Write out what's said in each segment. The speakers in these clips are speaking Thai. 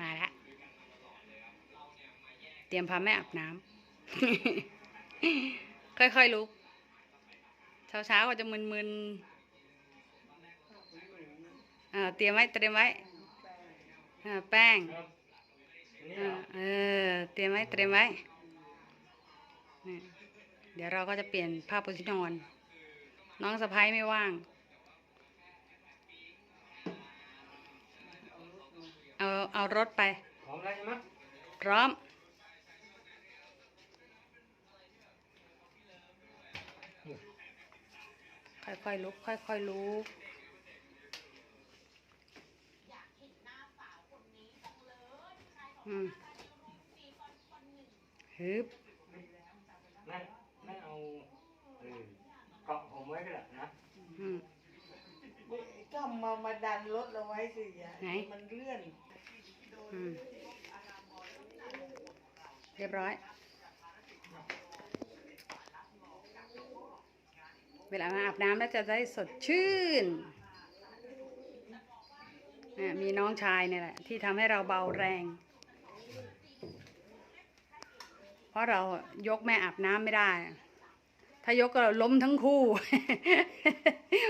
มาละเตรียมพาแม่อาบน้ำ ค่อยๆลุก เช้าๆก็จะมึนๆเออเตรียมไว้เตรียมไว้แป้งเออเตรียมไว้เตรียมไว้เดี๋ยวเราก็จะเปลี่ยนผ้าปูที่นอน น้องสะพ้ายไม่ว่าง เอาเอารถไป พร้อมแล้วใช่ไหมพร้อม ค่อยๆลุก ค่อยๆลุกอืมฮึบแม่แม่เอาเออเกาะผมไว้ก็ได้นะ อืม ก็มามาดันรถเราไว้สิอย่าไหนมันเลื่อนอืม เรียบร้อย เวลามาอาบน้ำแล้วจะได้สดชื่น มีน้องชายเนี่ยแหละ ที่ทำให้เราเบาแรง เพราะเรายกแม่อาบน้ำไม่ได้ ถ้ายกก็ล้มทั้งคู่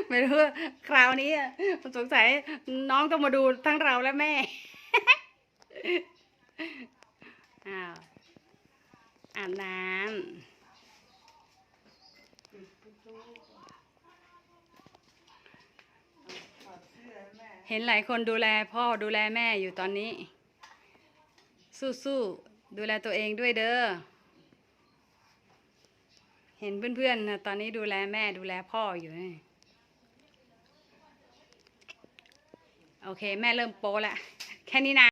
ไม่รู้คราวนี้สงสัยน้องต้องมาดูทั้งเราและแม่ อ้าวอาบน้ำเห็นหลายคนดูแลพ่อดูแลแม่อยู่ตอนนี้ สู้ๆดูแลตัวเองด้วยเด้อเห็นเพื่อนๆนะตอนนี้ดูแลแม่ดูแลพ่ออยู่นี่โอเค แม่เริ่มโปแล้วแค่นี้นะ